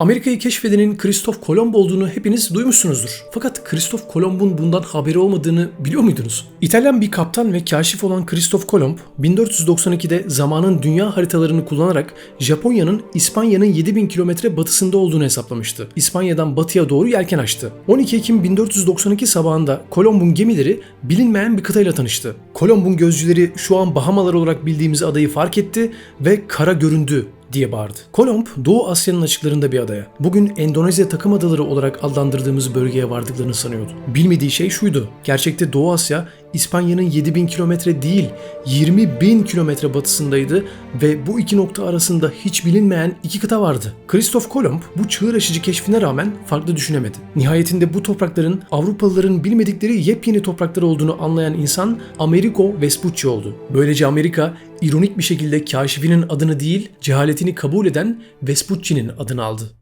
Amerika'yı keşfedenin Kristof Kolomb olduğunu hepiniz duymuşsunuzdur. Fakat Kristof Kolomb'un bundan haberi olmadığını biliyor muydunuz? İtalyan bir kaptan ve kaşif olan Kristof Kolomb, 1492'de zamanın dünya haritalarını kullanarak Japonya'nın İspanya'nın 7000 kilometre batısında olduğunu hesaplamıştı. İspanya'dan batıya doğru yelken açtı. 12 Ekim 1492 sabahında Kolomb'un gemileri bilinmeyen bir kıtayla tanıştı. Kolomb'un gözcüleri şu an Bahamalar olarak bildiğimiz adayı fark etti ve kara göründü diye bağırdı. Kolomb, Doğu Asya'nın açıklarında bir adaya, bugün Endonezya takım adaları olarak adlandırdığımız bölgeye vardıklarını sanıyordu. Bilmediği şey şuydu, gerçekte Doğu Asya, İspanya'nın 7000 kilometre değil, 20 bin kilometre batısındaydı ve bu iki nokta arasında hiç bilinmeyen iki kıta vardı. Kristof Kolomb bu çığır açıcı keşfine rağmen farklı düşünemedi. Nihayetinde bu toprakların Avrupalıların bilmedikleri yepyeni topraklar olduğunu anlayan insan Amerigo Vespucci oldu. Böylece Amerika ironik bir şekilde kaşifinin adını değil, cehaletini kabul eden Vespucci'nin adını aldı.